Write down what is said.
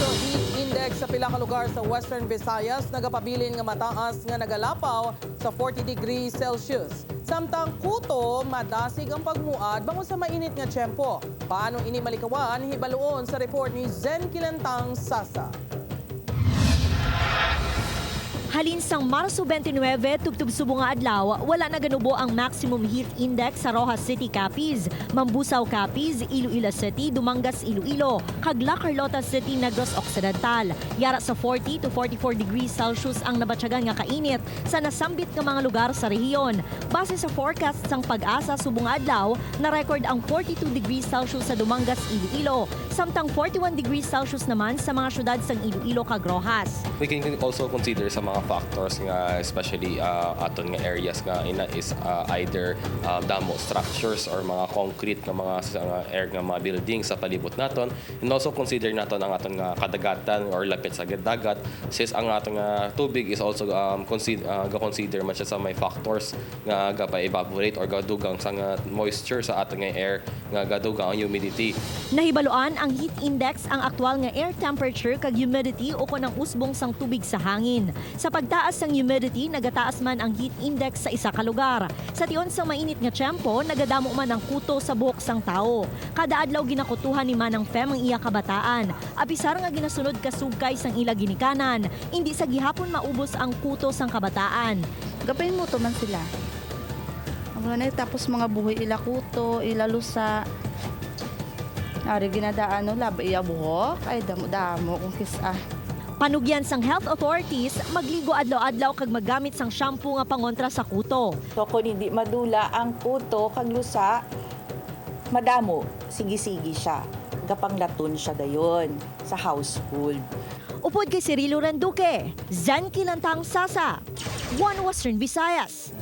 So heat index sa pila ka lugar sa Western Visayas nagapabilin nga mataas nga nagalapaw sa 40 degrees Celsius. Samtang kuto, madasig ang pagmuad bangon sa mainit nga tiyempo. Paano ini malikawan hibaluon sa report ni Zen Kilentang Sasa. Halin sang Marso 29, tubtub subong nga adlaw, wala na ganubo ang maximum heat index sa Rojas City, Capiz, Mambusaw, Capiz, Iloilo City, Dumangas, Iloilo, kag La Carlota City, Negros Occidental. Yara sa 40 to 44 degrees Celsius ang nabatyagan nga kainit sa nasambit nga mga lugar sa rehiyon. Base sa forecast sang pag-asa subong adlaw, na-record ang 42 degrees Celsius sa Dumangas, Iloilo, samtang 41 degrees Celsius naman sa mga syudad sang Iloilo kag Rojas. We can also consider sa mga factors nga especially uh, aton nga areas nga ina is uh, either uh, damo structures or mga concrete nga mga nga air nga mga buildings sa palibot naton. And also consider naton ang aton nga kadagatan or lapit sa dagat. Since ang aton nga tubig is also um, consider uh, consider man siya sa may factors nga gapa evaporate or gadugang sa nga moisture sa aton nga air nga gadugang ang humidity. Nahibaluan ang heat index ang aktwal nga air temperature kag humidity o ang usbong sang tubig sa hangin. Sa pagtaas sang humidity, nagataas man ang heat index sa isa ka lugar. Sa tion sang mainit nga tiyempo, nagadamo man ang kuto sa buhok sang tao. Kada adlaw ginakutuhan ni Manang Fem ang iya kabataan. Apisar nga ginasunod kasugkay sang ila ginikanan, hindi sa gihapon maubos ang kuto sang kabataan. Gapain mo to man sila. Mga tapos mga buhay ila kuto, ila lusa. Ari ginadaan no laba iya buhok. Ay damo-damo kung kisa. Panugyan sang health authorities, magligo adlaw-adlaw kag maggamit sang shampoo nga pangontra sa kuto. So kung hindi madula ang puto kag lusa, madamo, sige-sige siya. Gapanglaton siya dayon sa household. Upod kay Cirilo Randuque, Zan Kilantang Sasa, One Western Visayas.